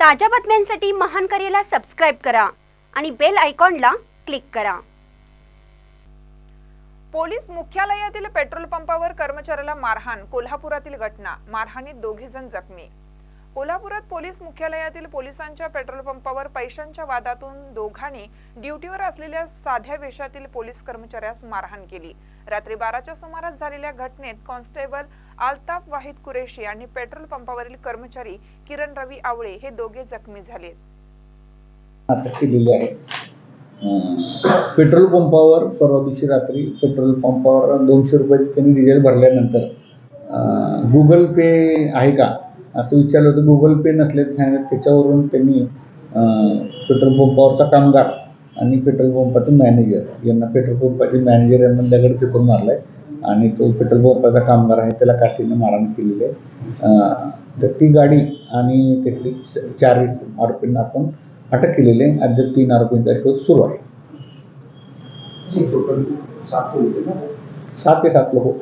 ताज्या बातम्यांसाठी महान करेला सबस्क्राईब करा आणि बेल आयकॉनला क्लिक करा. पोलीस मुख्यालयातील पेट्रोल पंपावर कर्मचाऱ्याला मारहाण कोल्हापुरातील घटना मारहाणीत दोघे जण जखमी. कोल्हापुरात पोलीस मुख्यालयातील पोलिसांच्या पेट्रोल पंपावर पैशांच्या वादातून दोघांनी ड्युटीवर असलेल्या साध्या वेशातील पोलीस कर्मचाऱ्यास मारहाण केली. रात्री बाराच्या सुमारास झालेल्या घटनेत कॉन्स्टेबल आल्ताफ वाहिद कुरेशी आणि पेट्रोल पंपावरील कर्मचारी किरण रवी आवळे हे दोघे जखमी झाले पेट्रोल पंपावर परवा दिवशी रात्री पेट्रोल पंपावर दोनशे रुपये त्यांनी डिझेल भरल्यानंतर गुगल पे आहे का? असं विचारलं होतं गुगल पे नसल्याचं सांगितलं त्याच्यावरून त्यांनी पेट्रोल पंपावरचा कामगार आणि पेट्रोल पंपाचे मॅनेजर यांना पेट्रोल पंपाचे मॅनेजर यांना दगड फेकून मारलाय आणि तो पेट्रोल पंपाचा कामगार आहे त्याला काठीनं मारहाण केलेली आहे. तर ती गाडी आणि त्यातली चार आरोपींना आपण अटक केलेली आहे. अद्याप तीन आरोपींचा शोध सुरू आहे. सात ते सात लोक.